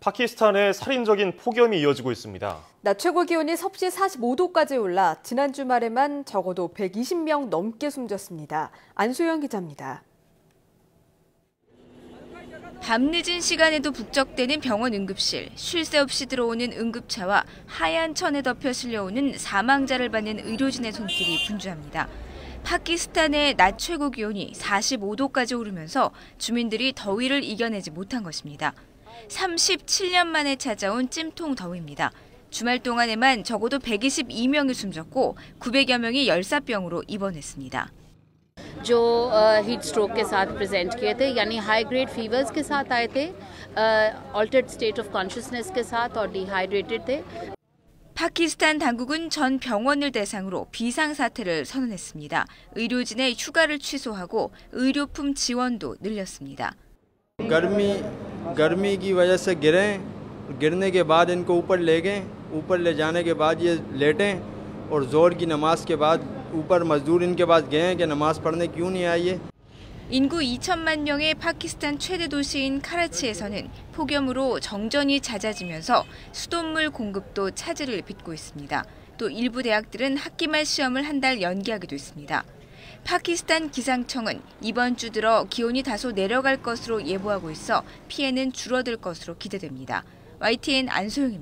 파키스탄의 살인적인 폭염이 이어지고 있습니다. 낮 최고 기온이 섭씨 45도까지 올라 지난 주말에만 적어도 120명 넘게 숨졌습니다. 안소영 기자입니다. 밤늦은 시간에도 북적대는 병원 응급실, 쉴 새 없이 들어오는 응급차와 하얀 천에 덮여 실려오는 사망자를 받는 의료진의 손길이 분주합니다. 파키스탄의 낮 최고 기온이 45도까지 오르면서 주민들이 더위를 이겨내지 못한 것입니다. 37년 만에 찾아온 찜통 더위입니다. 주말 동안에만 적어도 122명이 숨졌고 900여 명이 열사병으로 입원했습니다. जो heat stroke के साथ प्रेजेंट किए थे यानी हाई ग्रेड फीवर्स के साथ आए थे ऑल्टर्ड स्टेट ऑफ कॉन्शियसनेस के साथ और डिहाइड्रेटेड थे 파키스탄 당국은 전 병원을 대상으로 비상사태를 선언했습니다. 의료진의 휴가를 취소하고 의료품 지원도 늘렸습니다. गर्मी गर्मी की वजह से गिरे गिरने के बाद इनको ऊपर ले गए ऊपर ले जाने के बाद ये लेटें और ज़ोर की नमाज के बाद ऊपर मजदूर इनके पास गए हैं कि नमाज़ पढ़ने क्यों नहीं आई है 인구 2천만 명의 파키스탄 최대 도시인 카라치에서는 폭염으로 정전이 잦아지면서 수돗물 공급도 차질을 빚고 있습니다. 또 일부 대학들은 학기말 시험을 한 달 연기하기도 했습니다. 파키스탄 기상청은 이번 주 들어 기온이 다소 내려갈 것으로 예보하고 있어 피해는 줄어들 것으로 기대됩니다. YTN 안소영입니다.